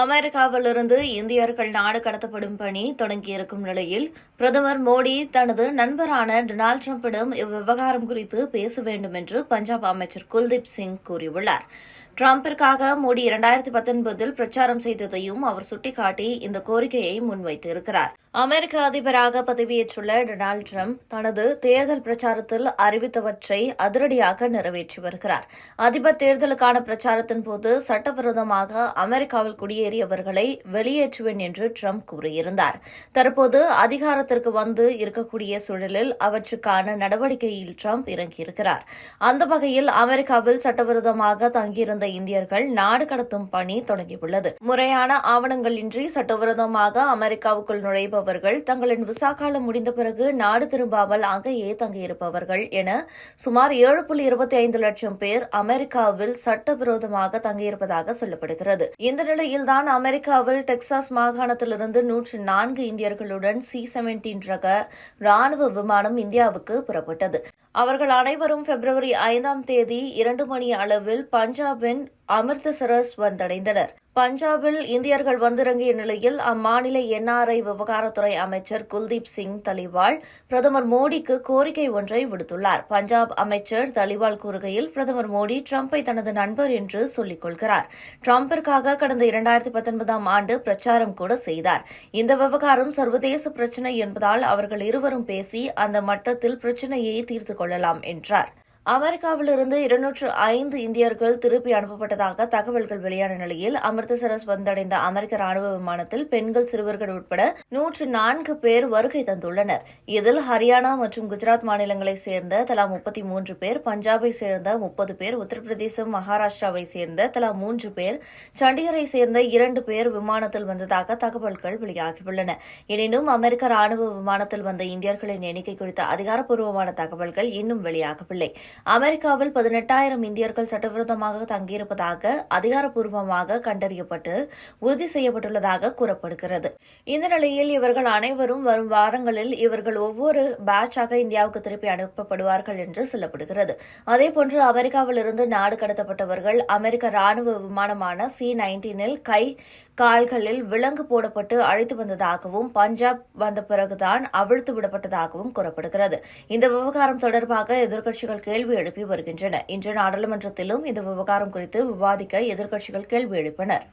அமெரிக்காவிலிருந்து இந்தியர்கள் நாடு கடத்தப்படும் பணி தொடங்கியிருக்கும் நிலையில் பிரதமர் மோடி தனது நண்பரான டொனால்டு டிரம்பிடம் இவ்விவகாரம் குறித்து பேச வேண்டும் என்று பஞ்சாப் அமைச்சர் குல்தீப் சிங் கூறியுள்ளார். டிரம்பிற்காக மோடி இரண்டாயிரத்தி பத்தொன்பதில் பிரச்சாரம் செய்ததையும் அவர் சுட்டிக்காட்டி இந்த கோரிக்கையை முன்வைத்திருக்கிறார். அமெரிக்க அதிபராக பதவியேற்றுள்ள டொனால்டு டிரம்ப் தனது தேர்தல் பிரச்சாரத்தில் அறிவித்தவற்றை அதிரடியாக நிறைவேற்றி வருகிறார். அதிபர் தேர்தலுக்கான பிரச்சாரத்தின் போது சட்டவிரோதமாக அமெரிக்காவில் வெளியேறியவர்களை வெளியேற்றுவேன் என்று ட்ரம்ப் கூறியிருந்தார். தற்போது அதிகாரத்திற்கு வந்து இருக்கக்கூடிய சூழலில் அவற்றுக்கான நடவடிக்கையில் ட்ரம்ப் இறங்கியிருக்கிறார். அந்த வகையில் அமெரிக்காவில் சட்டவிரோதமாக தங்கியிருந்த இந்தியர்கள் நாடு கடத்தும் பணி தொடங்கியுள்ளது. முறையான ஆவணங்களின்றி சட்டவிரோதமாக அமெரிக்காவுக்குள் நுழைபவர்கள் தங்களின் விசா காலம் முடிந்த பிறகு நாடு திரும்பாமல் அங்கேயே தங்கியிருப்பவர்கள் என சுமார் ஏழு புள்ளி இருபத்தி ஐந்து லட்சம் பேர் அமெரிக்காவில் சட்டவிரோதமாக தங்கியிருப்பதாக சொல்லப்படுகிறது. இந்த நிலையில்தான் அமெரிக்காவில் டெக்சாஸ் மாகாணத்திலிருந்து நூற்று நான்கு இந்தியர்களுடன் சி செவன்டீன் ரக ராணுவ விமானம் இந்தியாவுக்கு புறப்பட்டது. அவர்கள் அனைவரும் பிப்ரவரி ஐந்தாம் தேதி இரண்டு மணி அளவில் பஞ்சாபின் அமிர்தசரஸ் வந்தடைந்தனர். பஞ்சாபில் இந்தியர்கள் வந்திறங்கிய நிலையில் அம்மாநில என்ஆர்ஐ விவகாரத்துறை அமைச்சர் குல்தீப் சிங் தலிவால் பிரதமர் மோடிக்கு கோரிக்கை ஒன்றை விடுத்துள்ளார். பஞ்சாப் அமைச்சர் தலிவால் கூறுகையில் பிரதமர் மோடி ட்ரம்பை தனது நண்பர் என்று சொல்லிக் கொள்கிறார். ட்ரம்பிற்காக கடந்த இரண்டாயிரத்தி பத்தொன்பதாம் ஆண்டு பிரச்சாரம் கூட செய்தார். இந்த விவகாரம் சர்வதேச பிரச்சினை என்பதால் அவர்கள் இருவரும் பேசி அந்த மட்டத்தில் பிரச்சினையை தீர்த்துக் கொள்ளலாம் என்றார். அமெரிக்காவிலிருந்து இருநூற்று ஐந்து இந்தியர்கள் திருப்பி அனுப்பப்பட்டதாக தகவல்கள் வெளியான நிலையில் அமிர்தசரஸ் வந்தடைந்த அமெரிக்க ராணுவ விமானத்தில் பெண்கள் சிறுவர்கள் உட்பட நூற்று நான்கு பேர் வருகை தந்துள்ளனர். இதில் ஹரியானா மற்றும் குஜராத் மாநிலங்களைச் சேர்ந்த தலா முப்பத்தி மூன்று பேர் பஞ்சாபை சேர்ந்த முப்பது பேர் உத்தரப்பிரதேசம் மகாராஷ்டிராவை சேர்ந்த தலா மூன்று பேர் சண்டிகரை சேர்ந்த இரண்டு பேர் விமானத்தில் வந்ததாக தகவல்கள் வெளியாகியுள்ளன. எனினும் அமெரிக்க ராணுவ விமானத்தில் வந்த இந்தியர்களின் எண்ணிக்கை குறித்த அதிகாரப்பூர்வமான தகவல்கள் இன்னும் வெளியாகவில்லை. அமெரிக்காவில் பதினெட்டாயிரம் இந்தியர்கள் சட்டவிரோதமாக தங்கியிருப்பதாக அதிகாரப்பூர்வமாக கண்டறியப்பட்டு உறுதி செய்யப்பட்டுள்ளதாக கூறப்படுகிறது. இந்த நிலையில் இவர்கள் அனைவரும் வரும் வாரங்களில் இவர்கள் ஒவ்வொரு பேட்சாக இந்தியாவுக்கு திருப்பி அனுப்பப்படுவார்கள் என்று சொல்லப்படுகிறது. அதேபோன்று அமெரிக்காவில் இருந்து நாடு கடத்தப்பட்டவர்கள் அமெரிக்க ராணுவ விமானமான சி நைன்டீனில் கை கால்களில் விலங்கு போடப்பட்டு அழைத்து வந்ததாகவும் பஞ்சாப் வந்த பிறகுதான் அவிழ்த்து விடப்பட்டதாகவும் கூறப்படுகிறது. இந்த விவகாரம் தொடர்பாக எதிர்க்கட்சிகள் கேள்வி எழுப்பி வருகின்றன. இன்று நாடாளுமன்றத்திலும் இந்த விவகாரம் குறித்து விவாதிக்க எதிர்க்கட்சிகள் கேள்வி எழுப்பினர்.